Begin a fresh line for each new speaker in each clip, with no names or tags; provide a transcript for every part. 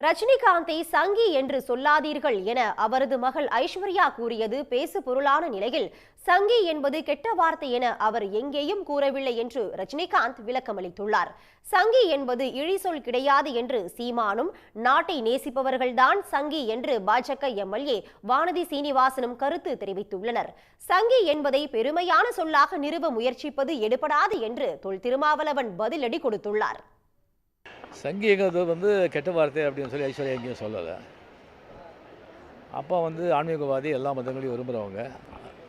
ரஜினிகாந்தை சங்கி என்று சொல்லாதீர்கள் என அவரது மகள் ஐஸ்வர்யா கூறியது பேசு பொருளான நிலையில் சங்கி என்பது கெட்ட வார்த்தை என அவர் எங்கேயும் கூறவில்லை என்று ரஜினிகாந்த் விளக்கமளித்துள்ளார். சங்கி என்பது இழிசொல் கிடையாது என்று சீமானும் நாட்டை நேசிப்பவர்கள்தான் சங்கி என்று பாஜக எம்எல்ஏ வானதி சீனிவாசனும் கருத்து தெரிவித்துள்ளனர். சங்கி என்பதை பெருமையான சொல்லாக நிறுவ முயற்சிப்பது எடுபடாது என்று தொல் திருமாவளவன் பதிலடி கொடுத்துள்ளார்.
சங்கீகிறது வந்து கெட்ட வார்த்தை அப்படின்னு சொல்லி ஐஸ்வர்யா எங்கேயும் சொல்லலை. அப்பா வந்து ஆன்மீகவாதி எல்லா மதங்களையும் விரும்புகிறவங்க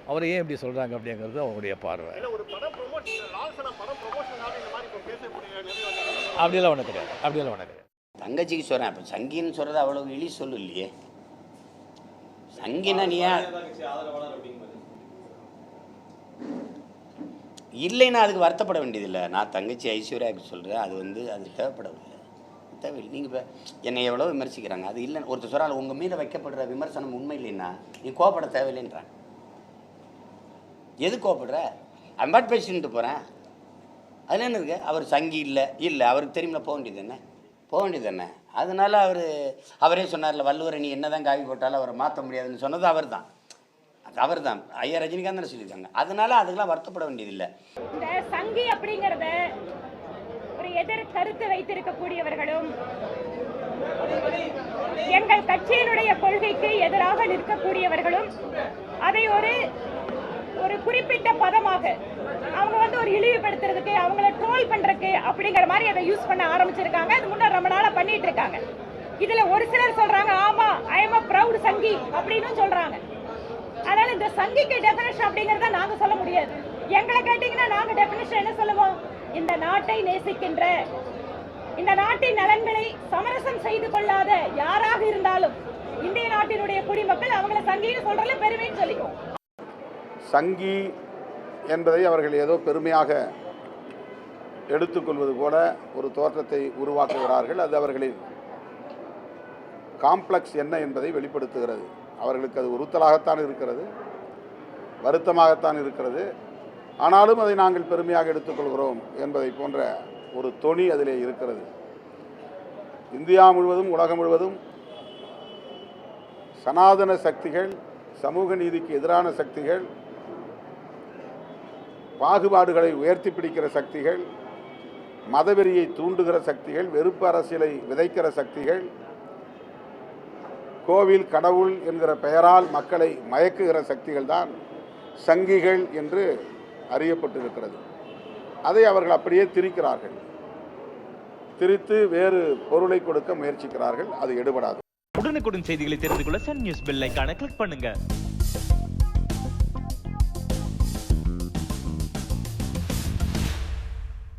அவரை ஏன் இப்படி சொல்கிறாங்க அப்படிங்கிறது அவங்களுடைய பார்வை.
இல்ல ஒரு படம் ப்ரொமோஷன் லால்சனா படம் ப்ரொமோஷனால இந்த மாதிரி இப்போ பேசக்கூடிய நிறைய வந்து
அப்படியெல்லாம் ஒன்றும் கிடையாது. அப்படியெல்லாம் ஒன்றும் கிடையாது.
தங்கச்சிக்கு சொல்கிறேன் இப்போ சங்கின்னு சொல்கிறது அவ்வளோ இழி சொல்லு இல்லையே. சங்கினா நீ இல்லைன்னா அதுக்கு வருத்தப்பட வேண்டியதில்லை. நான் தங்கச்சி ஐஸ்வர்யாவுக்கு சொல்கிறேன் அது வந்து அது தேவைப்படவில்லை. தேவையில்லை. நீங்கள் இப்போ என்னை எவ்வளோ விமர்சிக்கிறாங்க. அது இல்லை ஒருத்தர் சொல்கிறாள் உங்கள் மீது வைக்கப்படுற விமர்சனம் உண்மை இல்லைன்னா நீ கோவப்பட தேவையில்லைன்றான் எது கோவப்படுற? அம்பாட் பேசிட்டு போகிறேன் அதில் என்ன இருக்கு? அவர் சங்கி இல்லை. இல்லை அவருக்கு தெரியுமில்ல போக வேண்டியது என்ன? போக வேண்டியது என்ன? அதனால் அவர் அவரே சொன்னார்ல வள்ளுவரை நீ என்ன தான் காவி போட்டாலும் அவரை மாற்ற முடியாதுன்னு சொன்னது அவர் தான் அது அவர் தான் ஐயா ரஜினிகாந்த் சொல்லியிருக்காங்க. அதனால அதுக்கெல்லாம் வருத்தப்பட வேண்டியதில்லை.
சங்கி அப்படிங்கறத எதிர் கருத்து வைத்திருக்கக்கூடியவர்களும் எங்கள் கட்சியினுடைய கொள்கைக்கு எதிராக நிற்கக்கூடியவர்களும் அதை ஒரு ஒரு குறிப்பிட்ட பதமாக அவங்க வந்து ஒரு இழிவுபடுத்துறதுக்கு அவங்கள ட்ரோல் பண்றதுக்கு அப்படிங்கிற மாதிரி அதை யூஸ் பண்ண ஆரம்பிச்சிருக்காங்க. அது முன்னாடி ரொம்ப நாளா பண்ணிட்டு இருக்காங்க. இதுல ஒரு சிலர் சொல்றாங்க ஆமா ஐ எம் அ ப்ரௌட் சங்கி அப்படின்னு சொல்றாங்க. அதனால இந்த சங்கிக்கு டெஃபினேஷன் அப்படிங்கறத நாங்க சொல்ல முடியாது. கேட்டீங்கன்னா நாங்க என்ன சொல்லுவோம்? இந்த நாட்டை நேசிக்கின்ற இந்த நாட்டின் நலன்களை சமரசம் செய்து கொள்ளாத யாராக இருந்தாலும் இந்திய நாட்டினுடைய குடிமக்கள் அவங்கள சங்கின்னு சொல்றதுல பெருமைன்னு சொல்லிக்குவோம்.
சங்கி என்பதை அவர்கள் ஏதோ பெருமையாக எடுத்துக்கொள்வது போல ஒரு தோற்றத்தை உருவாக்குகிறார்கள். அது அவர்களின் காம்ப்ளெக்ஸ் என்ன என்பதை வெளிப்படுத்துகிறது. அவர்களுக்கு அது உறுத்தலாகத்தான் இருக்கிறது வருத்தமாகத்தான் இருக்கிறது. ஆனாலும் அதை நாங்கள் பெருமையாக எடுத்துக்கொள்கிறோம் என்பதை போன்ற ஒரு தொனி அதிலே இருக்கிறது. இந்தியா முழுவதும் உலகம் முழுவதும் சனாதன சக்திகள் சமூக நீதிக்கு எதிரான சக்திகள் பாகுபாடுகளை உயர்த்தி பிடிக்கிற சக்திகள் மதவெறியை தூண்டுகிற சக்திகள் வெறுப்பு அரசியலை விதைக்கிற சக்திகள் கோவில் கடவுள் என்கிற பெயரால் மக்களை மயக்குகிற சக்திகள் தான் சங்கிகள் என்று அறியப்பட்டிருக்கிறது. அதை அவர்கள் அப்படியே திரிக்கிறார்கள். திரித்து வேறு பொருளை கொடுக்க முயற்சிக்கிறார்கள். அது எடுபடாது.
உடனுக்குடன் செய்திகளை தெரிந்து கொள்ள சன் நியூஸ் பெல் ஐகானை கிளிக் பண்ணுங்க.